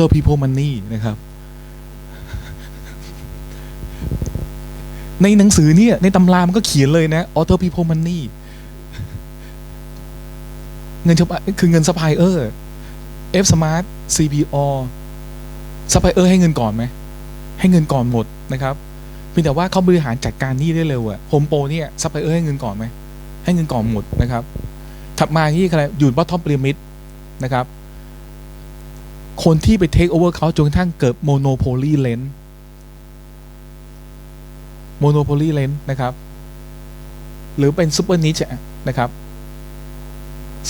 author people money นะครับ ในหนังสือเนี่ย ในตำรามันก็เขียนเลยนะ author people money เงินฉพาะคือเงินซัพพลายเออร์ F Smart CPO ซัพพลายเออร์ให้เงินก่อนไหม ให้เงินก่อนหมดนะครับเพียงแต่ว่าเขาบริหารจัดการหนี้ได้เร็วอะโฮมโปรเนี่ยซัพพลายเออร์ให้เงินก่อนไหม ให้เงินก่อนหมดนะครับ ถัดมาที่ใครอยู่บอททอมพีระมิดนะครับ คนที่ไปเทคโอเวอร์เขาจนกระทั่งเกิดโมโนโพลีเลนโมโนโพลีเลนนะครับ หรือเป็นซูเปอร์นิชนะครับ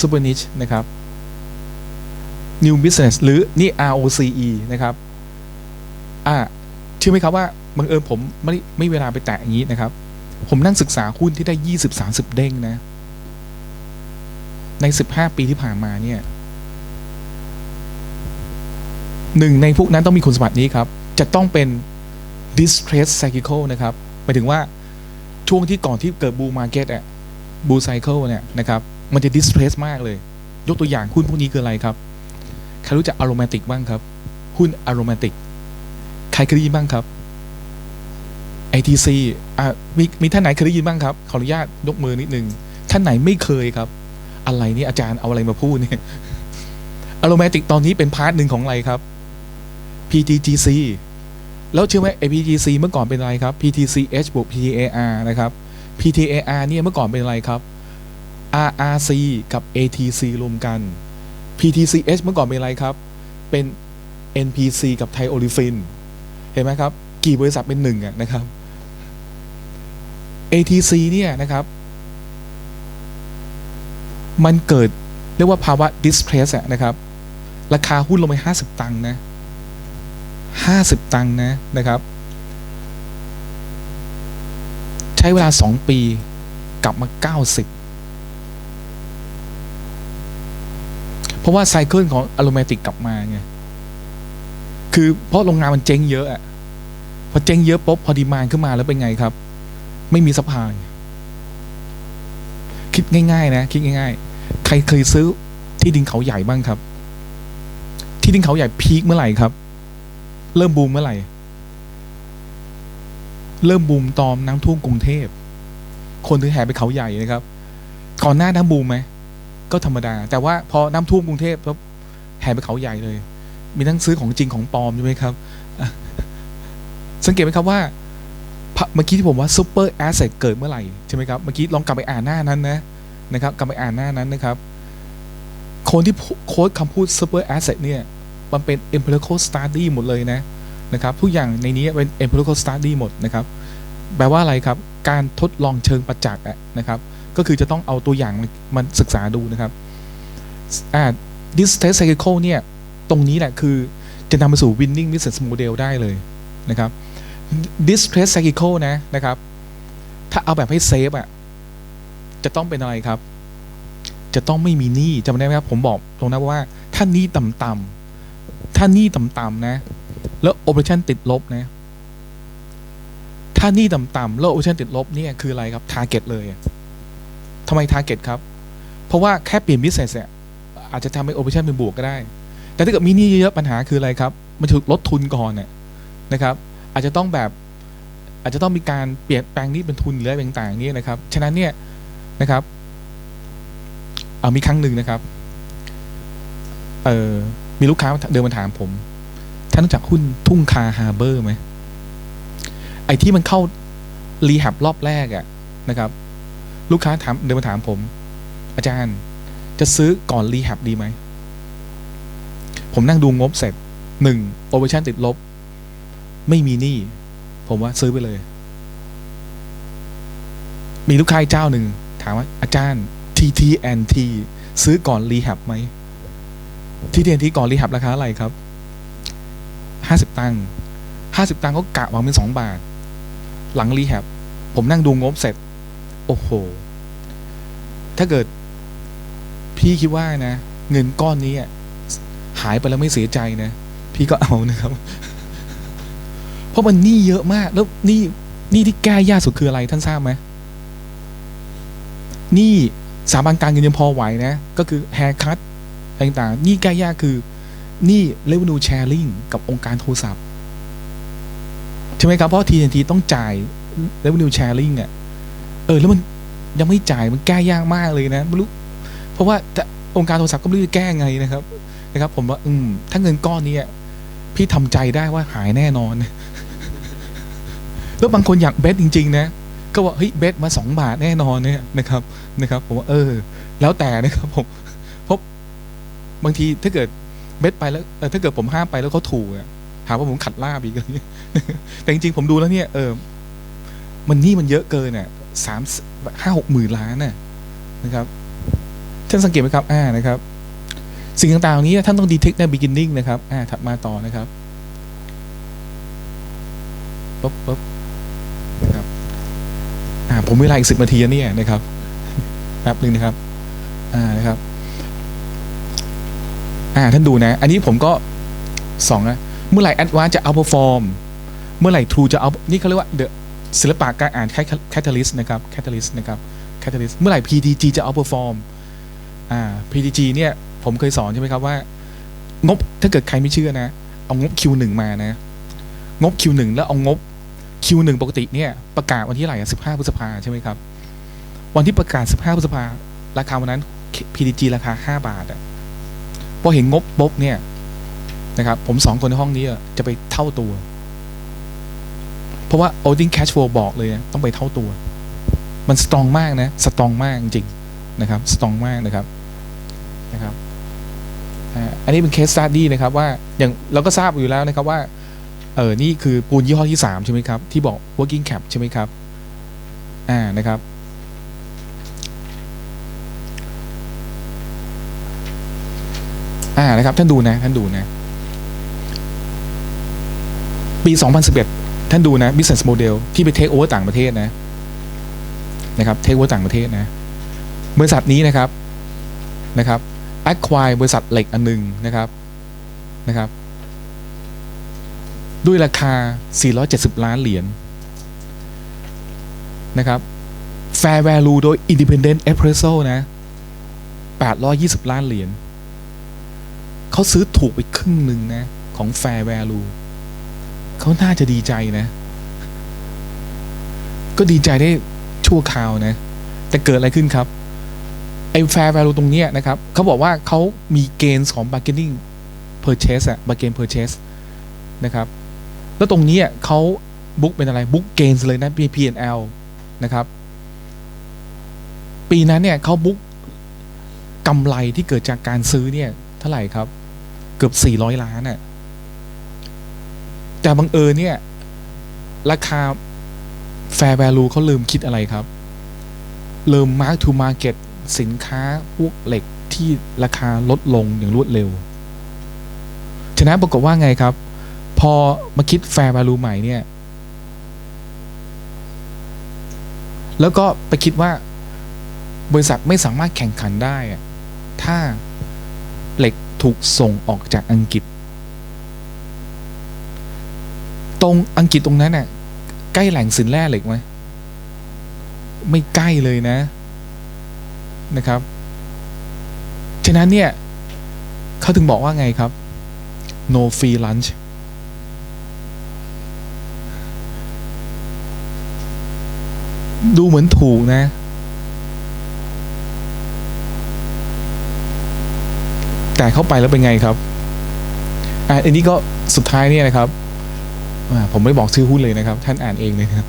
ซูเปอร์นิชนะครับ New Business หรือนี่ ROCE นะครับ อ่าเชื่อไหมครับว่าบังเอิญผมไม่ไม่เวลาไปแตะอย่างนี้นะครับ ผมนั่งศึกษาหุ้นที่ได้ยี่สิบสาสิบเด้งนะ ในสิบห้าปีที่ผ่านมาเนี่ย หนึ่งในพวกนั้นต้องมีคุณสมบัตินี้ครับ จะต้องเป็น distress cycle นะครับหมายถึงว่าช่วงที่ก่อนที่เกิด bull market อะ bull cycle เนี่ยนะครับมันจะ distress มากเลย ยกตัวอย่างหุ้นพวกนี้คืออะไรครับ ใครรู้จัก aromatic บ้างครับ หุ้น aromatic ใครเคยได้ยินบ้างครับ ITC อะมีมีท่านไหนเคยได้ยินบ้างครับ ขออนุญาตยกมือนิดนึง ท่านไหนไม่เคยครับ อะไรนี่อาจารย์เอาอะไรมาพูดเนี่ย aromatic ตอนนี้เป็นพาร์ทหนึ่งของอะไรครับ PTGC แล้วเชื่อไหม APGC เมื่อก่อนเป็นอะไรครับ PTCH บวก PTAR นะครับ PTAR เนี่ยเมื่อก่อนเป็นอะไรครับ RRC กับ ATC รวมกัน PTCH เมื่อก่อนเป็นอะไรครับ เป็น NPC กับไทโอลิฟิน เห็นไหมครับ กี่บริษัทเป็นหนึ่งอะนะครับ ATC เนี่ยนะครับ มันเกิดเรียกว่าภาวะ distress นะครับ ราคาหุ้นลงไป 50 ตังค์นะ 50 ตังค์นะนะครับ ใช้เวลา 2 ปีกลับมา 90 เพราะว่าไซเคิลของอะโ m มติกกลับมาไงคือเพราะโรงงานมันเจ๊งเยอะอะพอเจ๊งเยอะปุ๊บพอดีมานขึ้นมาแล้วเป็นไงครับ ไม่มีสปายคิดง่าย ๆ นะ คิดง่าย ๆ ใครเคยซื้อที่ดินเขาใหญ่บ้างครับ ที่ดินเขาใหญ่พีคเมื่อไหร่ครับ เริ่มบูมเมื่อไหร่ เริ่มบูมตอนน้ำท่วมกรุงเทพ คนถึงแห่ไปเขาใหญ่นะครับก่อนหน้าน้ำบูมไหมก็ธรรมดา แต่ว่าพอน้ำท่วมกรุงเทพปุ๊บแห่ไปเขาใหญ่เลย มีทั้งซื้อของจริงของปลอมใช่ไหมครับ สังเกตไหมครับว่าเมื่อกี้ที่ผมว่าซูเปอร์แอสเซทเกิดเมื่อไหร่ใช่ไหมครับเมื่อกี้ลองกลับไปอ่านหน้านั้นนะนะครับกลับไปอ่านหน้านั้นนะครับ คนที่โค้ดคำพูด super asset เนี่ย มันเป็น empirical study หมดเลยนะนะครับทุกอย่างในนี้เป็น empirical study หมดนะครับแปลว่าอะไรครับ การทดลองเชิงประจักษ์นะครับ ก็คือจะต้องเอาตัวอย่างมันศึกษาดูนะครับอ่า distress cycle เนี่ย ตรงนี้แหละคือจะนำไปสู่ winning business model ได้เลยนะครับ distress cycle นะนะครับ ถ้าเอาแบบให้เซฟอะ จะต้องเป็นอะไรครับ จะต้องไม่มีหนี้จำได้ไหมครับ ผมบอกตรงนั้นว่า ถ้าหนี้ต่ำๆ ถ้าหนี้ต่ำๆนะ แล้ว operation ติดลบนะ ถ้าหนี้ต่ำๆแล้ว operation ติดลบเนี่ยคืออะไรครับ target เลยทำไม target ครับ เพราะว่าแค่เปลี่ยน business เนี่ยอาจจะทำให้ operation เป็นบวกก็ได้ แต่ถ้าเกิดมีหนี้เยอะๆปัญหาคืออะไรครับ มันถูกลดทุนก่อนเนี่ยนะครับ อาจจะต้องแบบอาจจะต้องมีการเปลี่ยนแปลงนี้เป็นทุนหรืออะไรต่างๆนี่นะครับ ฉะนั้นเนี่ยนะครับเอามีครั้งหนึ่งนะครับ เออ มีลูกค้าเดินมาถามผมท่านรู้จักหุ้นทุ่งคาฮาเบอร์ไหมไอ้ที่มันเข้ารีแฮบรอบแรกอะนะครับ ลูกค้าถามเดินมาถามผม อาจารย์จะซื้อก่อนรีแฮบดีไหม ผมนั่งดูงบเสร็จหนึ่งโอเปอเรชั่นติดลบ ไม่มีหนี้ผมว่าซื้อไปเลย มีลูกค้าเจ้าหนึ่ง ถามว่าอาจารย์ TTNT ซื้อก่อนรีแฮบไหม TTNT ก่อนรีแฮบราคาอะไรครับห้าสิบตังค์ห้าสิบตังค์ก็กะวางเป็นสองบาท หลังรีแฮบผมนั่งดูงบเสร็จ โอ้โห ถ้าเกิด พี่คิดว่านะ เงินก้อนนี้อะหายไปแล้วไม่เสียใจนะ พี่ก็เอานะครับ เพราะมันหนี้เยอะมาก แล้วหนี้หนี้ที่แก้ยากสุดคืออะไรท่านทราบไหมหนี้สถาบันการเงินยังพอไหวนะ ก็คือแฮร์คัต ต่างๆนี้แก้ยากคือ นี่ revenue sharing กับองค์การโทรศัพท์ ใช่ไหมครับ เพราะ TNT ต้องจ่าย revenue sharing อะ เออ แล้วมันยังไม่จ่ายมันแก้ยากมากเลยนะไม่รู้เพราะว่าองค์การโทรศัพท์ก็ไม่รู้จะแก้ไงนะครับ นะครับ ผมว่า อืม ถ้าเงินก้อนนี้พี่ทำใจได้ว่าหายแน่นอน แล้วบางคนอยากเบสจริง ๆ นะก็ว่าเฮ้ยเบสมาสองบาทแน่นอนเนี่ยนะครับ นะครับ ผมว่าเออ แล้วแต่นะครับผม บางทีถ้าเกิดเบสไปแล้วถ้าเกิดผมห้ามไปแล้วเขาถูกอะหาว่าผมขัดลาบอีกอะไรเงี้ยแต่จริงๆผมดูแล้วเนี่ย เออ มันหนี่มันเยอะเกินอะสามห้าหกหมื่นล้านน่ะนะครับท่านสังเกตไหมครับ อ่านะครับ สิ่งต่างๆนี้ท่านต้องดีเทคใน beginning นะครับ อ่าถัดมาต่อนะครับปุ๊บปุ๊บนะครับ อ่า ผมเวลาอีกสิบนาทีเนี่ยนะครับแป๊บหนึ่งนะครับ อ่านะครับ อ่าท่านดูนะ อันนี้ผมก็สองนะเมื่อไหร่ advance จะ outperform เมื่อไหร่ true จะ out นี่เขาเรียกว่า the ศิลปะการอ่าน catalyst นะครับ catalyst นะครับ catalyst เมื่อไหร่ PTG จะ outperform อ่า PTG เนี่ยผมเคยสอนใช่ไหมครับว่า งบถ้าเกิดใครไม่เชื่อนะ เอางบ Q1 มานะ งบ Q1 แล้วเอางบ Q1 ปกติเนี่ยประกาศวันที่เท่าไหร่อะ15พฤษภาใช่ไหมครับ วันที่ประกาศ 15 พฤษภาราคาวันนั้น PTG ราคา 5 บาทอะ พอเห็นงบปุ๊บเนี่ยนะครับ ผมสองคนในห้องนี้อะจะไปเท่าตัว เพราะว่า o l d i n g cash flow บอกเลยต้องไปเท่าตัว มันสตรองมากนะสตรองมากจริงนะครับสตรองมากนะครับนะครับอันนี้เป็นเคส e study นะครับว่าอย่างเราก็ทราบอยู่แล้วนะครับว่าเออนี่คือปูนยี่ห้อที่ 3 ใช่ไหมครับ ที่บอก working cap ใช่ไหมครับอ่านะครับ อ่านะครับ ท่านดูนะ ท่านดูนะ ปี 2011 ท่านดูนะ business model ที่ไป take over ต่างประเทศนะ นะครับ take over ต่างประเทศนะ บริษัทนี้นะครับ นะครับ acquire บริษัทเหล็กอันหนึ่งนะครับ นะครับ ด้วยราคา 470 ล้านเหรียญ นะครับ fair value โดย independent appraisal นะ 820 ล้านเหรียญ เขาซื้อถูกไปครึ่งหนึ่งนะ ของ fair value เขาน่าจะดีใจนะ ก็ดีใจได้ชั่วคราวนะ แต่เกิดอะไรขึ้นครับไอ้ fair value ตรงเนี้ยนะครับเขาบอกว่าเขามีเกณฑ์ของ bargaining purchase อะ bargain purchase นะครับ แล้วตรงนี้เขาบุ๊กเป็นอะไรบุ๊กเกนส์เลยนะ P&L นะครับ ปีนั้นเนี่ยเขาบุ๊กกำไรที่เกิดจากการซื้อเนี่ยเท่าไหร่ครับ เกือบ400ล้านน่ะแต่บังเอิญเนี่ย ราคา fair value เขาลืมคิดอะไรครับเริ่ม mark to market สินค้าพวกเหล็กที่ราคาลดลงอย่างรวดเร็ว ฉะนั้นปรากฏว่าไงครับ พอมาคิด fair value ใหม่เนี่ย แล้วก็ไปคิดว่าบริษัทไม่สามารถแข่งขันได้ ถ้า ถูกส่งออกจากอังกฤษ ตรงอังกฤษตรงนั้นน่ะใกล้แหล่งสินแร่เหล็กไหมไม่ใกล้เลยนะนะครับ ฉะนั้นเนี่ยเขาถึงบอกว่าไงครับ no free lunch ดูเหมือนถูกนะ แต่เข้าไปแล้วเป็นไงครับอ่าอันนี้ก็สุดท้ายเนี่ยนะครับผมไม่บอกชื่อหุ้นเลยนะครับ ท่านอ่านเองเลยนะครับ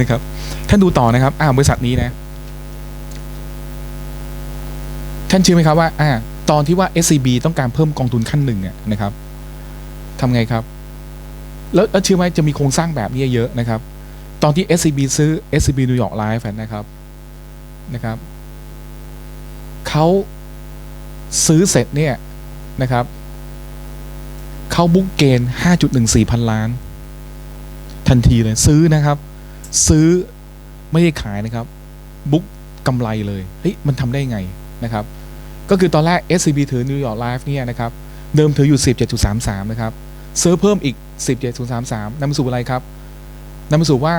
นะครับ ท่านดูต่อนะครับ อ่าบริษัทนี้นะ ท่านเชื่อไหมครับว่า อ่า ตอนที่ว่า SCB ต้องการเพิ่มกองทุนขั้นหนึ่งนะครับทำไงครับ แล้วแล้วเชื่อไหมจะมีโครงสร้างแบบนี้เยอะนะครับ ตอนที่ SCB ซื้อ SCB New York Life นะครับนะครับเขา ซื้อเสร็จเนี่ยนะครับ เข้าบุ๊กเกณฑ์ 5.14 พันล้าน ทันทีเลยซื้อนะครับ ซื้อไม่ได้ขายนะครับ บุ๊กกำไรเลยเฮ้ยมันทำได้ไงนะครับ ก็คือตอนแรก SCB ถือ New York Life เนี่ยนะครับ เดิมถืออยู่ 17.33 นะครับ ซื้อเพิ่มอีก 17.33นำมาสู่อะไรครับนำมาสู่ว่า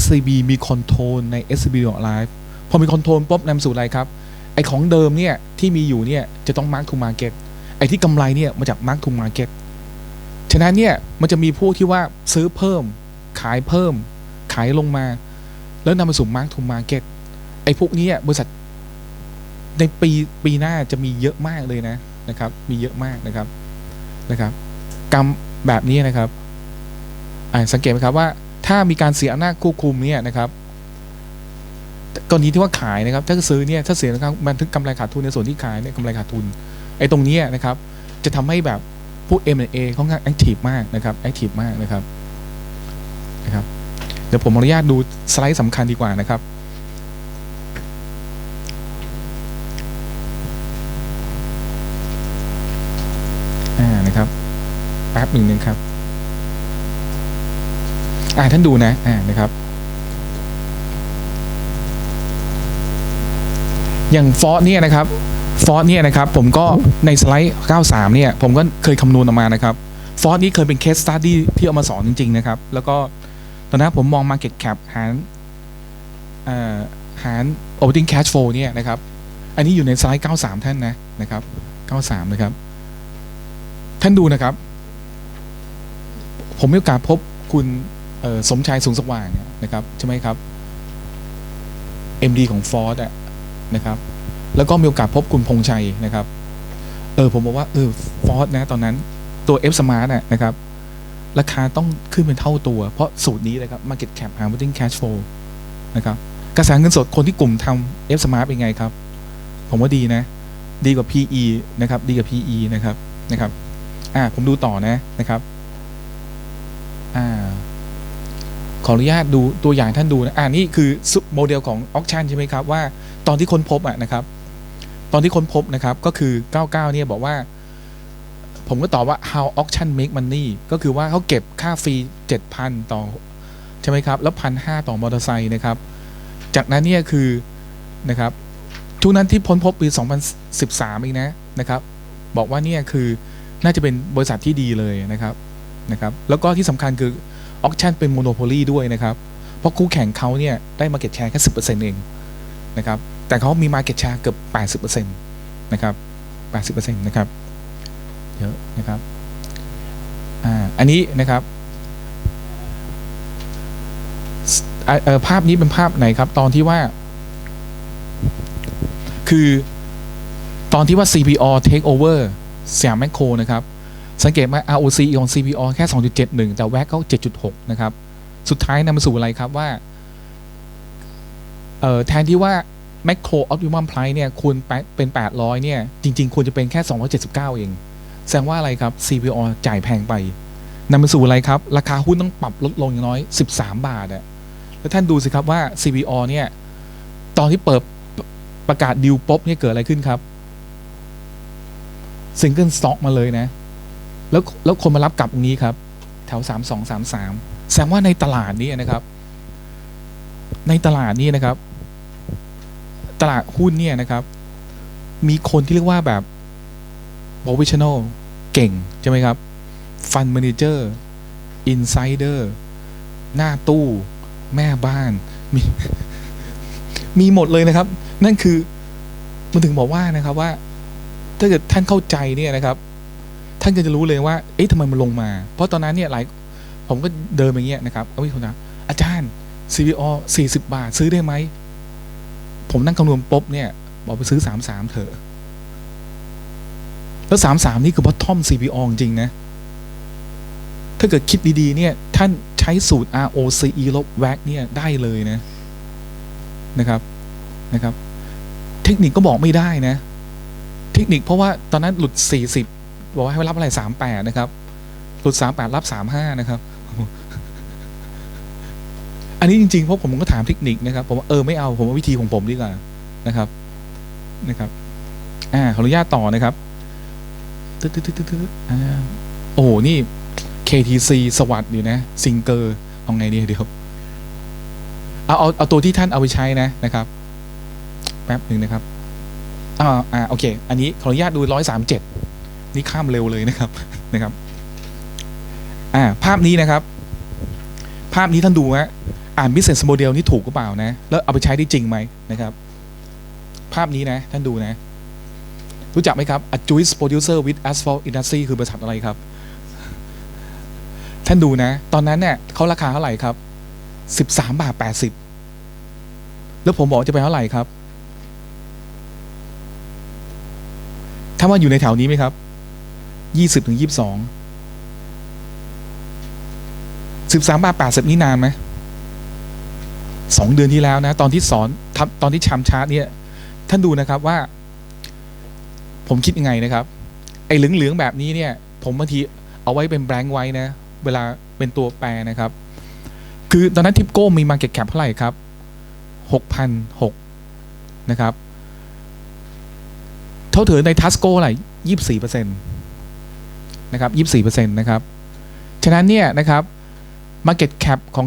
SCB มีคอนโทรลใน SCB New York Life พอมีคอนโทรลปุ๊บนำมาสู่อะไรครับ ไอของเดิมเนี่ยที่มีอยู่เนี่ยจะต้อง mark to market ไอ้ที่กำไรเนี่ยมาจากมาร์กทูมาร์เก็ตฉะนั้นเนี่ยมันจะมีพวกที่ว่าซื้อเพิ่ม ขายเพิ่ม ขายลงมา แล้วนำมาสู่มาร์กทูมาร์เก็ตไอ้พวกนี้บริษัทในปีปีหน้าจะมีเยอะมากเลยนะนะครับ มีเยอะมากนะครับนะครับ กรรมแบบนี้นะครับอ่าสังเกตไหมครับว่าถ้ามีการเสียอำนาจควบคุมเนี่ยนะครับ กรณีที่ว่าขายนะครับ ถ้าซื้อเนี่ยถ้าเสียนะครับบันทึกกำไรขาดทุนในส่วนที่ขายเนี่ยกำไรขาดทุนไอ้ตรงนี้นะครับ จะทำให้แบบพวก M&A ค่อนข้างแอคทีฟมากนะครับแอคทีฟมากนะครับนะครับ เดี๋ยวผมอนุญาตดูสไลด์สำคัญดีกว่านะครับอ่านะครับแป๊บหนึ่งนะครับอ่าท่านดูนะอ่านะครับ อย่างฟอสเนี่ยนะครับฟอสเนี่ยนะครับผมก็ในสไลด์ 93 เนี่ยผมก็เคยคำนวณออกมานะครับฟอสนี้เคยเป็นเคสสตัดดี้ที่เอามาสอนจริง ๆ นะครับ แล้วก็ตอนนั้นผมมอง Market Cap หารหาร Operating Cash Flow เนี่ยนะครับ อันนี้อยู่ในสไลด์ 93 ท่านนะนะครับ 93 นะครับ ท่านดูนะครับ ผมมีโอกาสพบคุณสมชายสูงสว่างเนี่ยนะครับ ใช่ไหมครับ MD ของ Ford อะ นะครับ แล้วก็มีโอกาสพบคุณพงชัยนะครับ เออผมบอกว่าเออ Ford นะตอนนั้นตัว F Smart น่ะนะครับ ราคาต้องขึ้นเป็นเท่าตัว เพราะสูตรนี้เลยครับ Market Cap หาร Operating Cash Flow นะครับกระแสเงินสดคนที่กลุ่มทำ F Smart เป็นไงครับ ผมว่าดีนะ ดีกว่า PE นะครับ ดีกว่า PE นะครับนะครับ อ่าผมดูต่อนะนะครับ อ่า ขออนุญาตดูตัวอย่างท่านดูนะอ่านี่คือโมเดลของออ t ชันใช่ไหมครับว่า ตอนที่ค้นพบอะนะครับ ตอนที่ค้นพบนะครับก็คือ 99 เนี่ยบอกว่า ผมก็ตอบว่า how auction make money ก็คือว่าเขาเก็บค่าฟรี 7,000 ต่อ ใช่ไหมครับ แล้วพันห้าต่อมอเตอร์ไซค์นะครับ จากนั้นเนี่ยคือนะครับทุกนั้นที่พ้นพบปี 2013เองนะนะครับ บอกว่าเนี่ยคือน่าจะเป็นบริษัทที่ดีเลยนะครับนะครับ แล้วก็ที่สำคัญคือ ออ t ชันเป็นโมโนโพลีด้วยนะครับ เพราะคู่แข่งเขาเนี่ยได้มาเก็ตแชร์แค่สิเอเองนะครับแต่เขามีมาเก็ตแชร์เกือบ80%นะครับ80%นะครับเยอะนะครับอ่าอันนี้นะครับเออภาพนี้เป็นภาพไหนครับ ตอนที่ว่า คือตอนที่ว่า CPO take over สยามแมคโครนะครับ สังเกตไหม ROC ของ CPO แค่ 2.71 แต่ WACC เขา7.6 นะครับ สุดท้ายนำมาสู่อะไรครับว่าแทนที่ว่า Macro Optimum Price เนี่ยควรเป็น 800 เนี่ย จริง ๆ ควรจะเป็นแค่ 279 เอง แสดงว่าอะไรครับ CPO จ่ายแพงไปนำมาสู่อะไรครับ ราคาหุ้นต้องปรับลดลงอย่างน้อย 13 บาทอะแล้วท่านดูสิครับว่า CPO เนี่ย ตอนที่เปิดประกาศดิวป๊บเนี่ยเกิดอะไรขึ้นครับซิงเกิลสต็อกมาเลยนะ แล้วแล้วคนมารับกลับตรงนี้ครับ แถวสามสองสามสามแสดงว่าในตลาดนี้นะครับ ในตลาดนี้นะครับ ตลาดหุ้นเนี่ยนะครับ มีคนที่เรียกว่าแบบ professional เก่ง ใช่ไหมครับฟัน d ม a นเจอร์อินไซเดอร์หน้าตู้ แม่บ้าน มีมีหมดเลยนะครับ นั่นคือ มันถึงบอกว่านะครับว่า ถ้าเกิดท่านเข้าใจเนี่ยนะครับ ท่านก็จะรู้เลยว่า เอ๊ะทำไมมันลงมา เพราะตอนนั้นเนี่ยหลายผมก็เดินไปเงี้ยนะครับเอาวิคนนะอาจารย์ CPO 40บาท ซื้อได้ไหม ผมนั่งคำนวณปุ๊บเนี่ยบอกไปซื้อ33เถอะ แล้ว33นี่คือบอททอม CPO จริงนะ ถ้าเกิดคิดดีๆเนี่ย ท่านใช้สูตร ROCE ลบ WACC เนี่ยได้เลยนะ นะครับนะครับ เทคนิคก็บอกไม่ได้นะ เทคนิคเพราะว่าตอนนั้นหลุด 40 บอกว่าให้รับอะไร38นะครับหลุด38รับ35นะครับ อันนี้จริงๆเพราะผมก็ถามเทคนิคนะครับ ผมว่าเออไม่เอาผมว่าวิธีของผมดีกว่านะครับนะครับอ่าขออนุญาตต่อนะครับตึ๊ดตึ๊ดตึ๊ดตึ๊ดตึ๊ดอ่าโอ้โห นี่ KTC สวัสดีนะ ซิงเกอร์เอาไงดีเดี๋ยวเอาเอาเอาตัวที่ท่านเอาไปใช้นะนะครับ แป๊บหนึ่งนะครับอ่าอ่าโอเค อันนี้ขออนุญาตดูร้อยสามเจ็ด นี่ข้ามเร็วเลยนะครับนะครับอ่าภาพนี้นะครับ ภาพนี้ท่านดูฮะอ่าน business model นี่ถูกหรือเปล่านะ แล้วเอาไปใช้ได้จริงไหมนะครับ ภาพนี้นะท่านดูนะ รู้จักไหมครับ A Juice Producer with Asphalt Industry คือบริษัทอะไรครับ ท่านดูนะ ตอนนั้นเนี่ยเขาราคาเท่าไหร่ครับ13บาท80แล้วผมบอกจะไปเท่าไหร่ครับ ถ้าว่าอยู่ในแถวนี้ไหมครับ 20ถึง22 13บสองสิบสามบาท80นี่นานไหมสองเดือนที่แล้วนะ ตอนที่สอนตอนที่ชามชาร์ตเนี่ย ท่านดูนะครับว่า ผมคิดยังไงนะครับ ไอ้เหลืองๆแบบนี้เนี่ย ผมบางทีเอาไว้เป็นแบงค์ไว้นะ เวลาเป็นตัวแปรนะครับ คือตอนนั้นทิปโก้มี Market Cap เท่าไหร่ครับหกพันหกนะครับ เท่าเถือในทัสโก้อะไรยี่สิบสี่เปอร์เซ็นต์ นะครับยี่สิบสี่เปอร์เซ็นต์นะครับ ฉะนั้นเนี่ยนะครับ Market Cap ของ